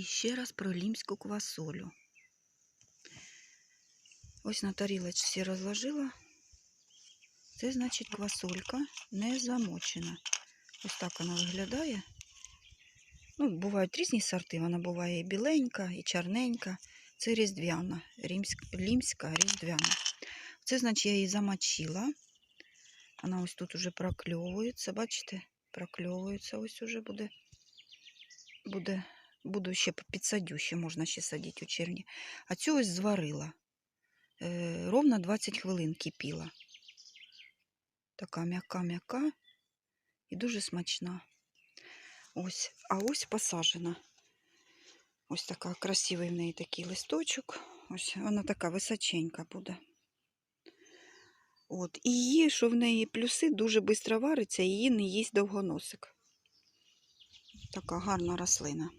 І ще раз про лімську квасолю. Ось на тарілочці розложила. Це значить квасолька не замочена. Ось так вона виглядає. Ну, бувають різні сорти. Вона буває і біленька, і чорненька. Це різдвяна, лімська різдвяна. Це значить я її замочила. Вона ось тут уже прокльовується, бачите? Прокльовується, ось уже буде. буде буду ще підсадю, ще можна ще садити у червні. А цю ось зварила. Е, ровно 20 хвилин кипіла. Така м'яка-м'яка і дуже смачна. Ось, а ось посажена. Ось така красивий в неї такий листочок. Ось вона така височенька буде. От. І її, що в неї плюси, дуже швидко вариться, її не їсть довгоносик. Така гарна рослина.